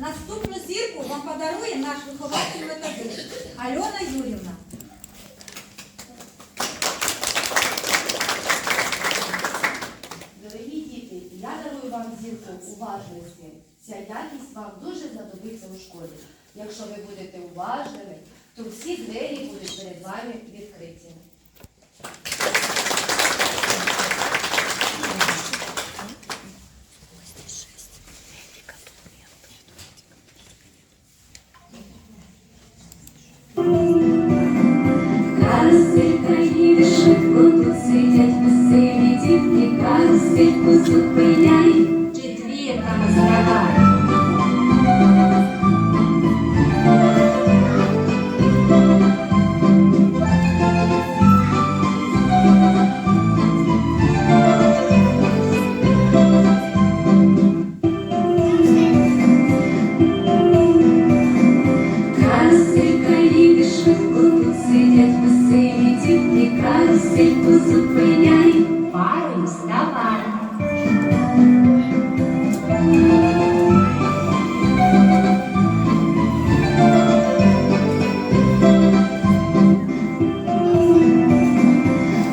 Наступну зірку вам подарує наш вихователь методист Альона Юрівна. Дорогі діти, я дарую вам зірку уважності. Ця якість вам дуже знадобиться у школі. Якщо ви будете уважними, то всі двері будуть перед вами відкриті. дітки, карусельку зупиняй, четвірками згравай. Каруселька їде швидко, тут сидять веселі дітки, карусельку зупиняй, парою вставай.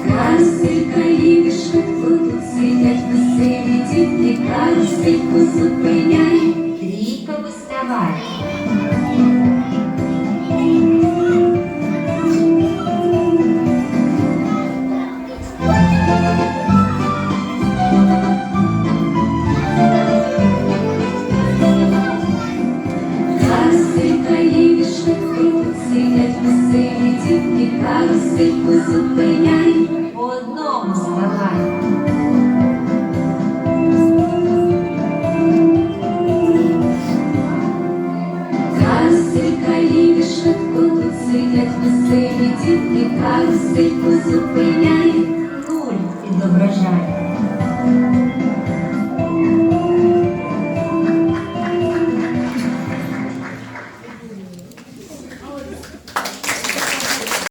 Каруселька їде швидко, тут сидять веселі дітки, карусельку зупиняй, трійко виставай. Сидять веселі дітки, карусельку зупиняй,